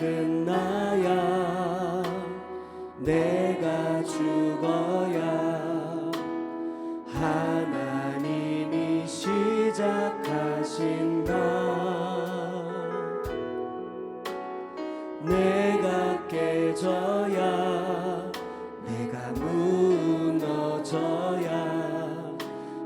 끝나야 내가 죽어야 하나님이 시작하신다. 내가 깨져야 내가 무너져야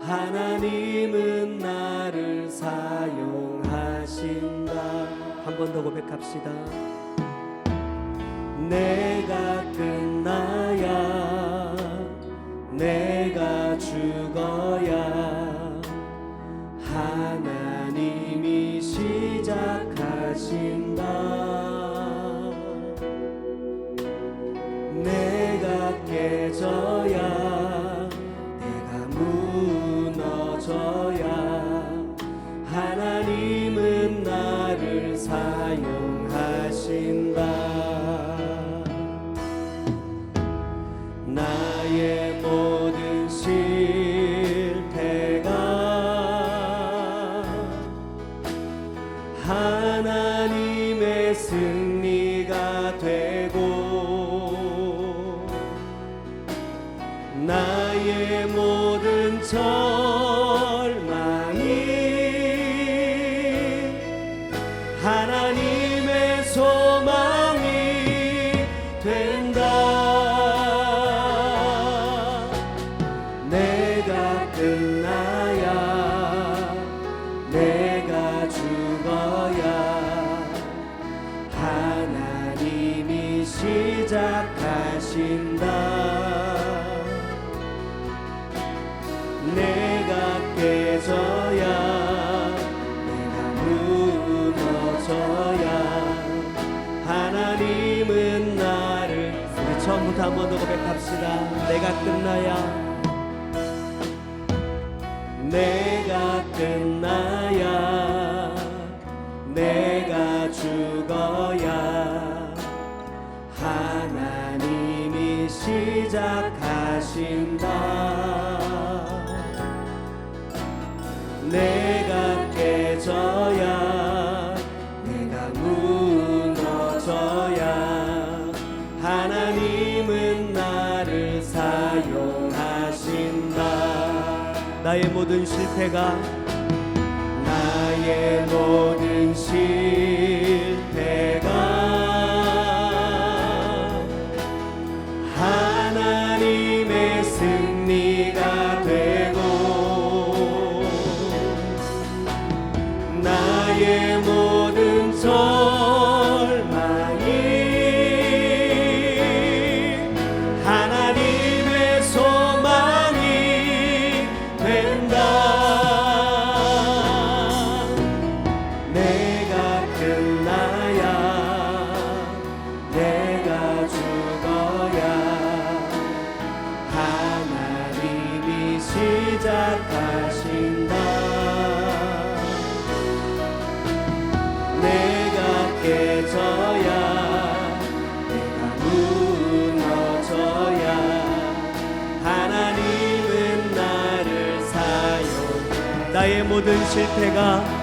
하나님은 나를 사용하신다. 한 번 더 고백합시다 내 내가 끝나야 내가 죽어야 하나님이 시작하신다. 내가 깨져야 내가 무너져야 하나님은 나를 우리 처음부터 한 번 더 고백합시다. 내가 끝나야 나의 모든 실패가 나의 모든 시작하신다. 내가 깨져야 내가 무너져야 하나님은 나를 사용 나의 모든 실패가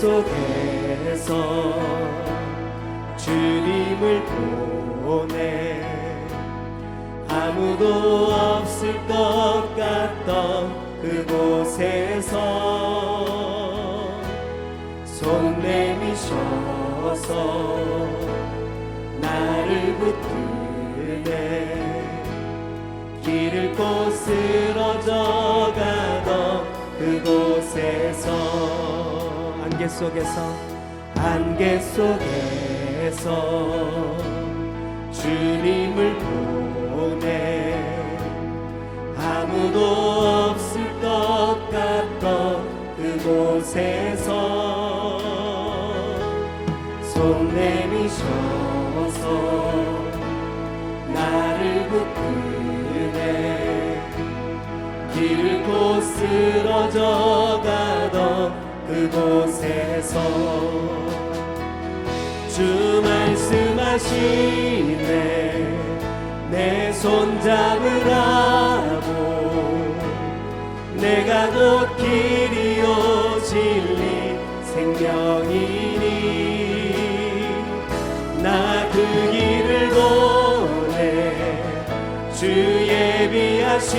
속에서 주님을 보내 아무도 없을 것 같던 그곳에서 손 내미셔서 나를 붙드네 길을 곧 쓰러져 가던 그곳에서 안개 속에서 안개 속에서 주님을 보내. 아무도 없을 것 같던 그곳에서 손 내미셔서 나를 붙드네. 곧 쓰러져 가던 그곳에서 주 말씀하시네. 내 손 잡으라고 내가 곧 길이요 진리 생명이니. 나 그 길을 보내 주 예비하신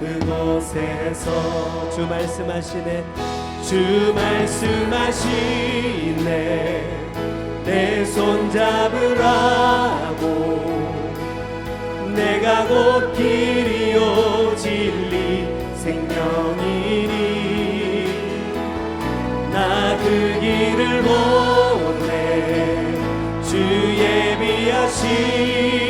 그곳에서 주 말씀하시네. 주 말씀하시네. 내 손 잡으라고. 내가 곧 길이요 진리 생명이니. 나 그 길을 보내 주 예비하신 곳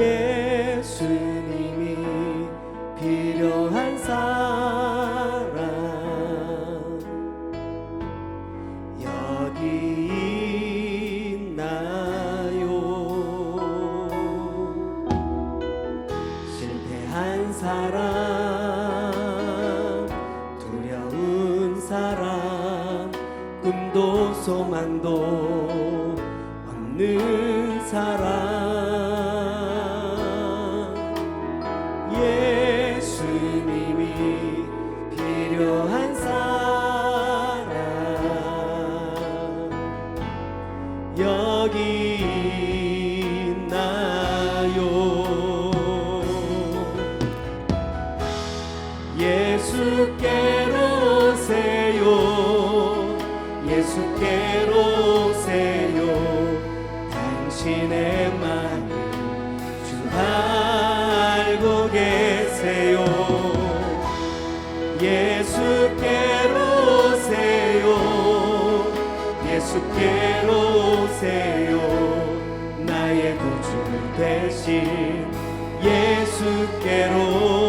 예수님이 필요한 사람 예수께로 오세요. 예수께로 오세요. 당신의 마음 주가 알고 계세요. 예수께로 오세요. 예수께로 오세요. 나의 구주 되신 예수께로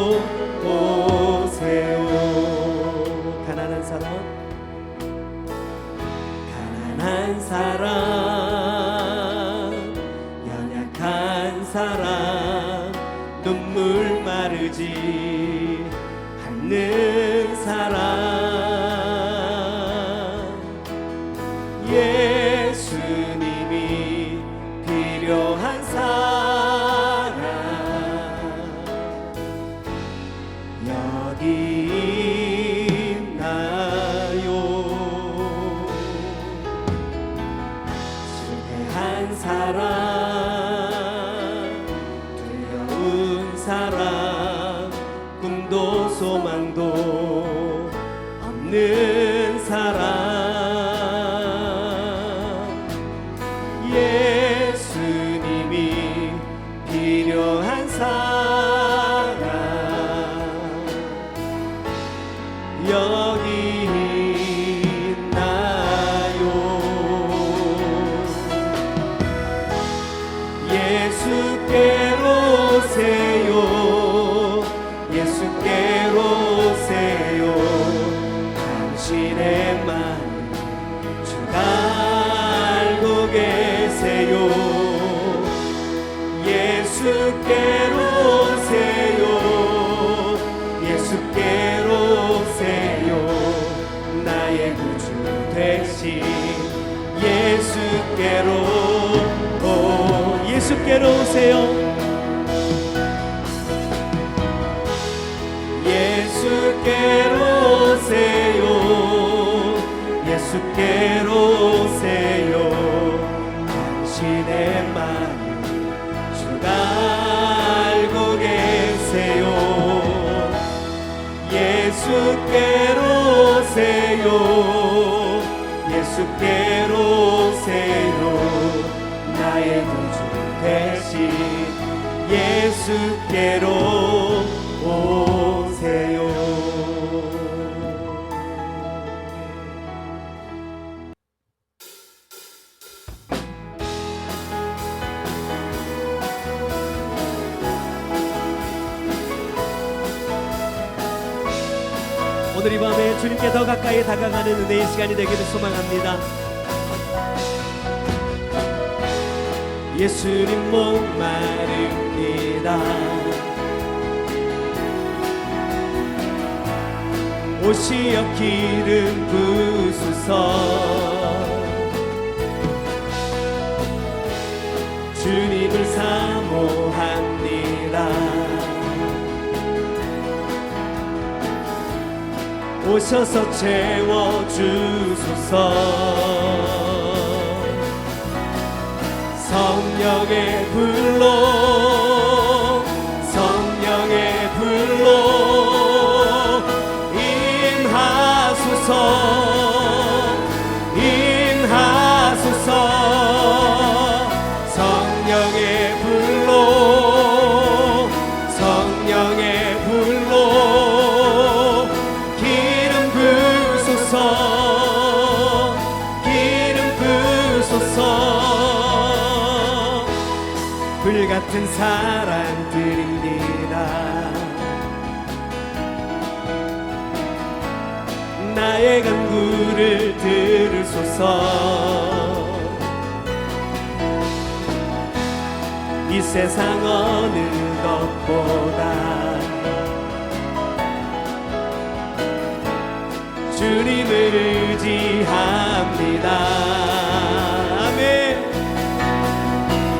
않는 사람. 예수님 오세요. 예수께로 오세요. 당신의 주가 알고 계세요. 예수께로 오세요. 예수께로 오세요. 나의 구주 되신 예수께로. 오 예수께로 오세요 예수께로 오세요. 예수께로 오세요. 나의 구주 대신 예수께로 오세요 가까이 다가가는 은혜의 시간이 되기를 소망합니다. 예수님 목마릅니다. 오시어 기름 부수서 주님을 사 오셔서 채워주소서. 성령의 불로 드립니다. 나의 간구를 들으소서. 이 세상 어느 것보다 주님을 의지합니다. 아멘.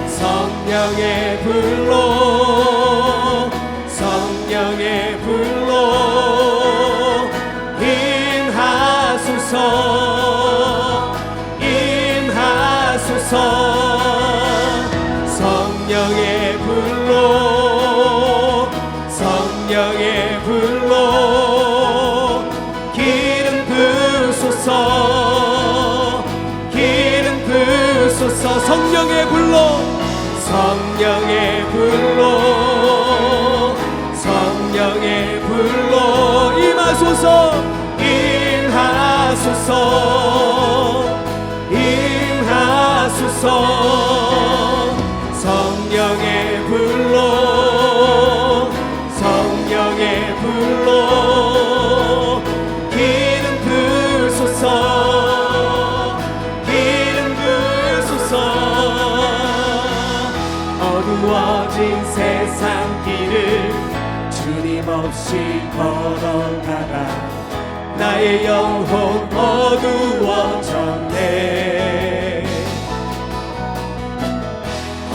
성령의 불로 성령의 불로 임하소서 임하소서. 성령의 불로 성령의 불로 기름 부소서 기름 부소서. 성령의 불로 성령의 불로 하소서 임하소서 임하소서. 성령의 불로 성령의 불로 기름 부소서 기름 부소서. 어두워진 세상 길을 주님 없이 걸어가다 나의 영혼 어두워졌네.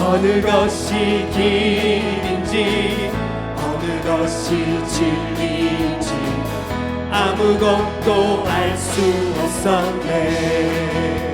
어느 것이 길인지 어느 것이 진리인지 아무것도 알 수 없었네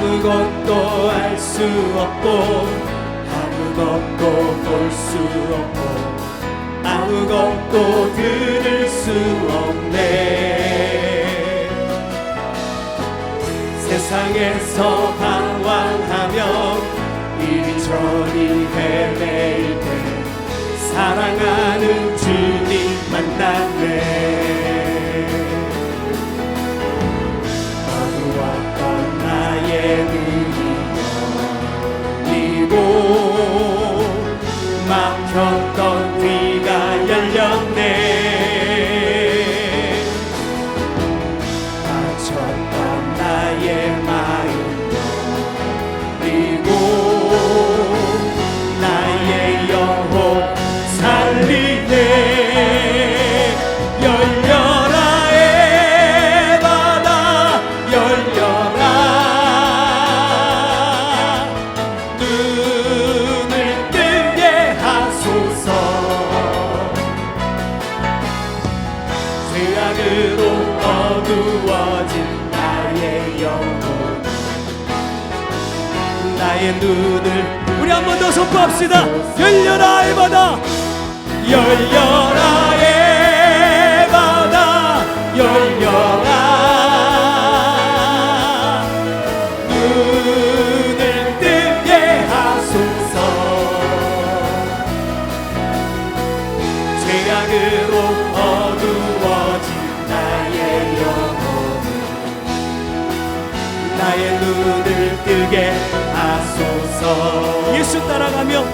아무것도 알 수 없고 아무것도 볼 수 없고 아무것도 들을 수 없네. 세상에서 방황하며 이리저리 헤매일 때 사랑하는 주님 만났네 우리 한 번 더 선포합시다. 열려라 해마다. 열려라 해 따라가며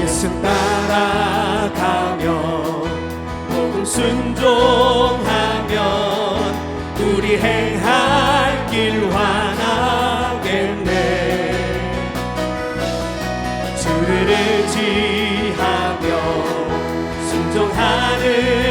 예수 따라가며 복음 순종하면 우리 행할 길 환하겠네. 주를 의지하며 순종하는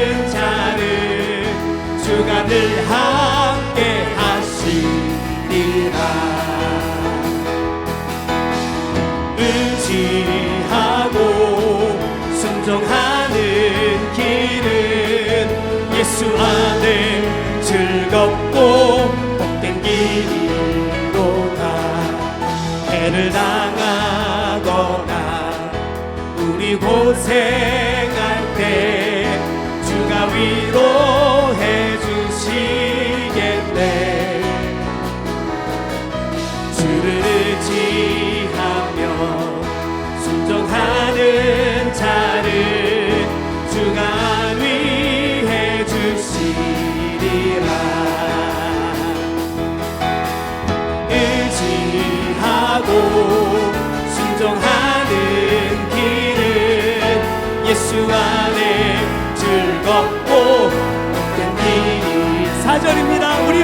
새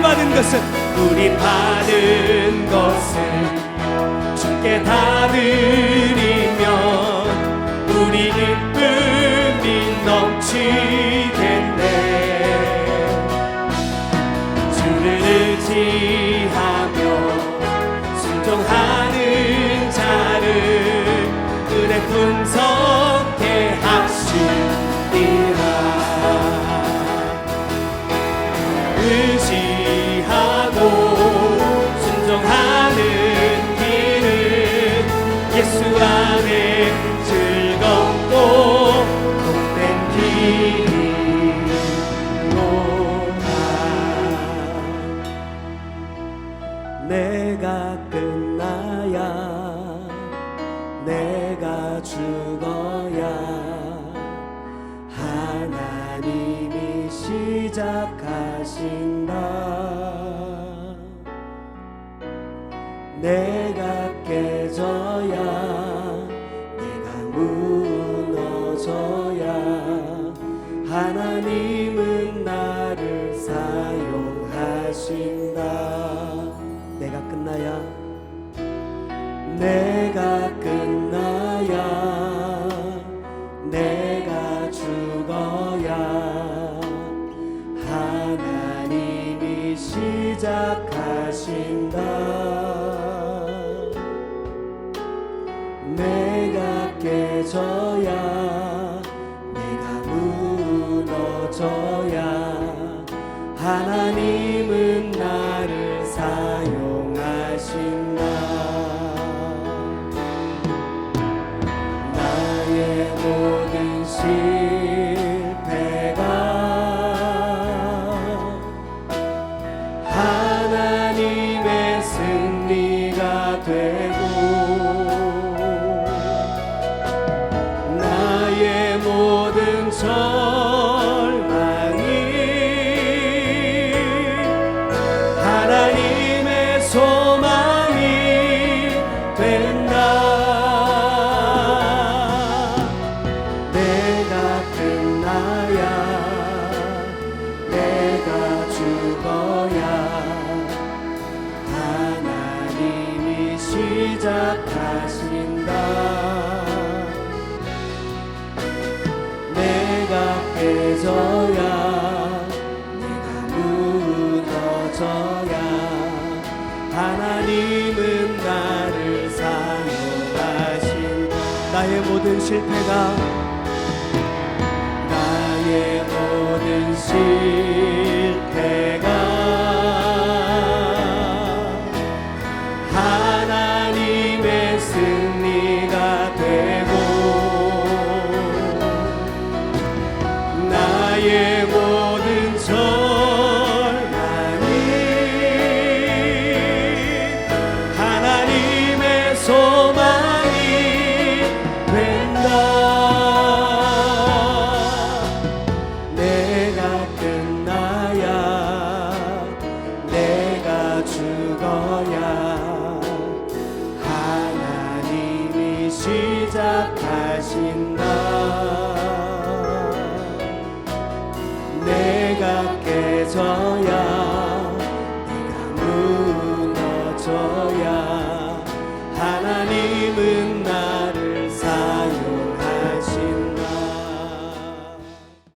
받은 것은 우리 받은 것을 주께 다 드리 실패가 나의 모든 실